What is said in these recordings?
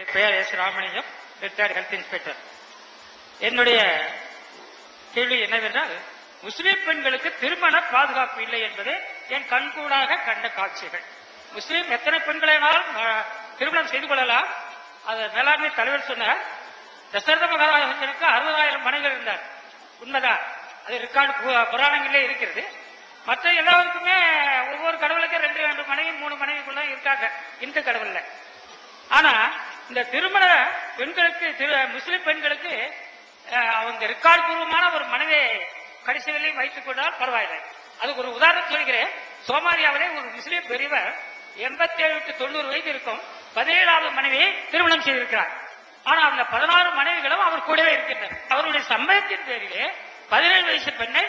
என்னுடைய பெயர் S Ramalingam retired health inspector என்னுடைய கேள்வி என்னவென்றால் முஸ்லிம் பெண்களுக்கு திருமண பாதுகாப்பு இல்லை என்பது என் கண்கூடாக கண்ட காட்சிகள். முஸ்லிம் எத்தனை பெண்களானாலும் திருமணம் செய்து கொள்ளலாம். அது மேலாண்மை தலைவர் சொன்னார். தசரத மகாராஜனுக்கு அறுபதாயிரம் மனைகள் இருந்தார். உண்மைதான் அது ரெக்கார்டு பு- இருக்கிறது. மற்ற எல்லாருக்குமே ஒவ்வொரு கடவுளுக்கும் ரெண்டு ரெண்டு மனைவி மூணு மனைவிக்குள்ள இருக்காங்க. இந்து கடவுள்ல. இந்த திருமண பெண்களுக்கு திரு- முஸ்லிம் பெண்களுக்கு அவங்க ரெக்கார்ட் பூர்வமான ஒரு மனைவியை கடைசி வரையும் வைத்துக் கொண்டால் பரவாயில்லை. அதுக்கு ஒரு உதாரணம் சொல்கிறேன். சோமாலியாவிலே ஒரு முஸ்லிம் பெரியவர் எண்பத்தி ஏழு டு தொண்ணூறு வயது இருக்கும் பதினேழாவது மனைவியை திருமணம் செய்திருக்கிறார். ஆனா அந்த பதினாறு மனைவிகளும் அவர் கூடவே இருக்கின்றனர். அவருடைய சம்பளத்தின் பேரிலே பதினேழு வயசு பெண்ணை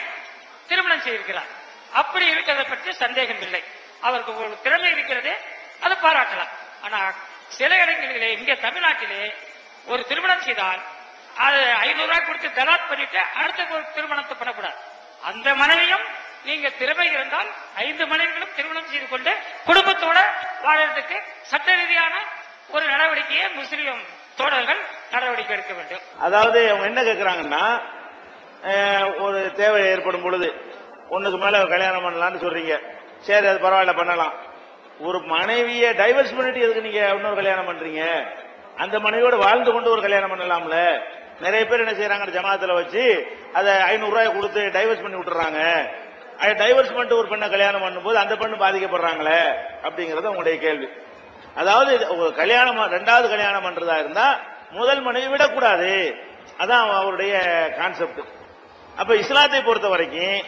திருமணம் செய்திருக்கிறார். அப்படி இருக்கிறதை பற்றி சந்தேகம் இல்லை அவருக்கு ஒரு திறமை இருக்கிறது அதை பாராட்டலாம். ஆனா சில இடங்களிலே இங்க தமிழ்நாட்டிலே ஒரு திருமணம் செய்தால் அது ஐநூறு ரூபாய் கொடுத்து தலாத் பண்ணிட்டு அடுத்த ஒரு திருமணத்தை பண்ணக்கூடாது. அந்த மனைவியும் நீங்க திறமை இருந்தால் ஐந்து மனைவிகளும் திருமணம் செய்து கொண்டு குடும்பத்தோட வாழறதுக்கு சட்ட ரீதியான ஒரு நடவடிக்கையை முஸ்லீம் தோழர்கள் நடவடிக்கை எடுக்க வேண்டும். அதாவது அவங்க என்ன கேட்கிறாங்கன்னா ஒரு தேவை ஏற்படும் பொழுது ஒண்ணுக்கு மேல கல்யாணம் பண்ணலாம்னு சொல்றீங்க. சரி அது பரவாயில்ல பண்ணலாம். ஒரு மனைவியை டைவர்ஸ் பண்ணிட்டு எதுக்கு நீங்க இன்னொரு கல்யாணம் பண்றீங்க? அந்த மனைவியோட வாழ்ந்து கொண்டு ஒரு கல்யாணம் பண்ணலாம்ல? நிறைய பேர் என்ன செய்யறாங்க ஜமாத்துல வச்சு அதை ஐநூறு ரூபாய் கொடுத்து டைவர்ஸ் பண்ணி விட்டுறாங்க. டைவர்ஸ் பண்ணிட்டு ஒரு பெண்ணை கல்யாணம் பண்ணும்போது அந்த பெண்ணு பாதிக்கப்படுறாங்களே அப்படிங்கறது உங்களுடைய கேள்வி. அதாவது இது ஒரு கல்யாணம் ரெண்டாவது கல்யாணம் பண்றதா இருந்தா முதல் மனைவி விடக்கூடாது. அதான் அவருடைய கான்செப்ட் அப்ப இஸ்லாத்தை பொறுத்த வரைக்கும்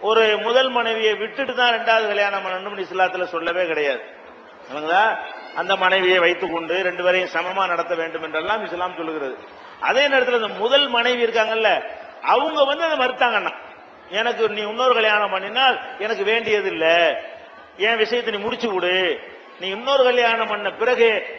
ஒரு முதல் மனைவியை விட்டுட்டு தான் ரெண்டாவது கல்யாணம் பண்ணணும்னு இஸ்லாத்துல சொல்லவே கிடையாது. அந்த மனைவியை வைத்துக் கொண்டு ரெண்டு பேரையும் சமமா நடத்த வேண்டும் என்றெல்லாம் இஸ்லாம் சொல்லுகிறது. அதே நேரத்தில் இந்த முதல் மனைவி இருக்காங்கல்ல அவங்க வந்து அதை மறுத்தாங்கன்னா எனக்கு நீ இன்னொரு கல்யாணம் பண்ணினால் எனக்கு வேண்டியது இல்லை என் விஷயத்தை நீ முடிச்சு விடு நீ இன்னொரு கல்யாணம் பண்ண பிறகு